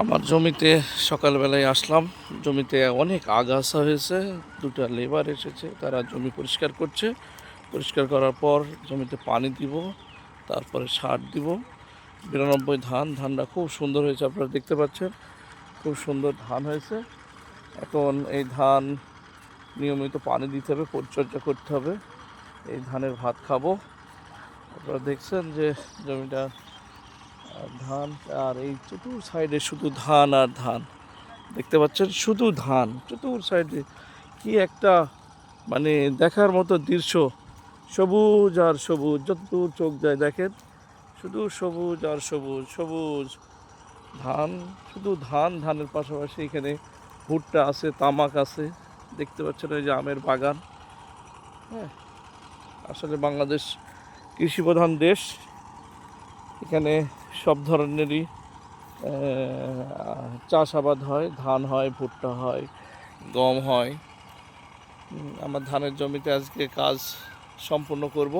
আমার জমিতে সকালবেলায় আসলাম। জমিতে অনেক আগাছা হয়েছে, দুটা লেবার এসেছে, তারা জমি পরিষ্কার করছে। পরিষ্কার করার পর জমিতে পানি দিব, তারপরে সার দিব। বিরানব্বই ধান, ধানটা খুব সুন্দর হয়েছে, আপনারা দেখতে পাচ্ছেন। খুব সুন্দর ধান হয়েছে। এখন এই ধান নিয়মিত পানি দিতে হবে, পরিচর্যা করতে হবে। এই ধানের ভাত খাব। আপনারা দেখছেন যে জমিটা ধান, আর এই চতুর সাইডে শুধু ধান আর ধান। দেখতে পাচ্ছেন, শুধু ধান। চতুর সাইডে কি একটা মানে দেখার মতো দৃশ্য। সবুজ আর সবুজ, যতদূর চোখ যায় দেখেন। শুধু সবুজ আর সবুজ সবুজ ধান, শুধু ধান, ধানের পাশাপাশি এখানে ভুট্টা আছে, তামাক আছে। দেখতে পাচ্ছেন ওই যে আমের বাগান। হ্যাঁ আসলে বাংলাদেশ কৃষিপ্রধান দেশ। এখানে সব ধরনেরই চাষাবাদ হয় ধান হয় ভুট্টা হয় গম হয়। আমার ধানের জমিতে আজকে কাজ সম্পূর্ণ করব।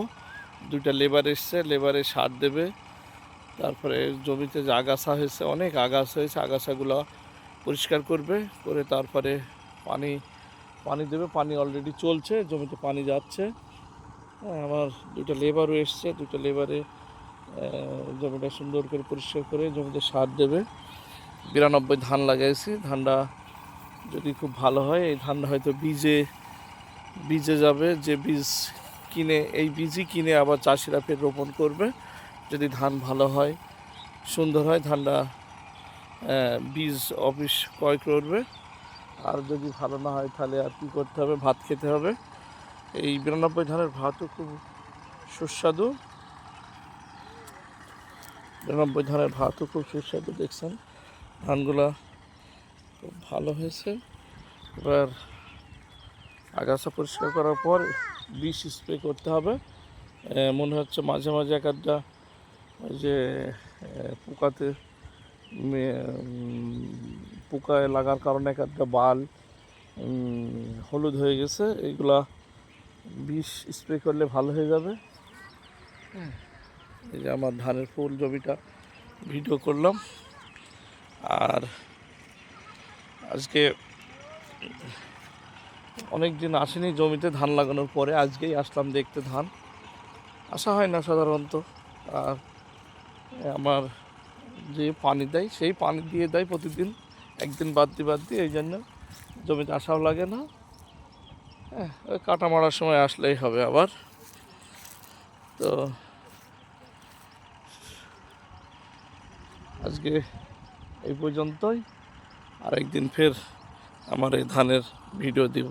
দুইটা লেবার এসছে লেবারে সার দেবে। তারপরে জমিতে যে আগাছা হয়েছে অনেক আগাছা হয়েছে আগাছাগুলো পরিষ্কার করবে করে তারপরে পানি পানি দেবে। পানি অলরেডি চলছে জমিতে পানি যাচ্ছে। হ্যাঁ, আমার দুটো লেবারও এসছে দুটো লেবারে জমিটা সুন্দর করে পরিষ্কার করে জমিতে সার দেবে। বিরানব্বই ধান লাগাইছি। ধানটা যদি খুব ভালো হয়, এই ধানটা হয়তো বীজে বীজে যাবে। যে বীজ কিনে, এই বীজই কিনে আবার চাষিরা ফের রোপণ করবে। যদি ধান ভালো হয়, সুন্দর হয়, ধানটা বীজ অফিস ক্রয় করবে। আর যদি ভালো না হয়, তাহলে আর কী করতে হবে? ভাত খেতে হবে। এই বিরানব্বই ধানের ভাতও খুব সুস্বাদু। বিরানব্বই ধানের ভাতও খুব সুস্বাদু দেখছেন? ধানগুলা খুব ভালো হয়েছে। এবার আগাছা পরিষ্কার করার পর বিষ স্প্রে করতে হবে। মনে হচ্ছে মাঝে মাঝে এক একটা ওই যে পোকাতে পোকায় লাগার কারণে এক একটা বাল হলুদ হয়ে গেছে। এইগুলা বিষ স্প্রে করলে ভালো হয়ে যাবে। হ্যাঁ, এই যে আমার ধানের ফুল জমিটা ভিডিও করলাম। আর আজকে অনেক দিন আসেনি জমিতে ধান লাগানোর পরে, আজকেই আসলাম দেখতে ধান। আসা হয় না সাধারণত। আর আমার যে পানি দেয়, সেই পানি দিয়ে দেয় প্রতিদিন। একদিন বাদ দিয়ে বাদ দিয়ে, এই জন্য জমিতে আসাও লাগে না। হ্যাঁ কাটা মারার সময় আসলেই হবে আবার। তো আজকে এই পর্যন্তই। আরেকদিন ফের আমার এই ধানের ভিডিও দিব।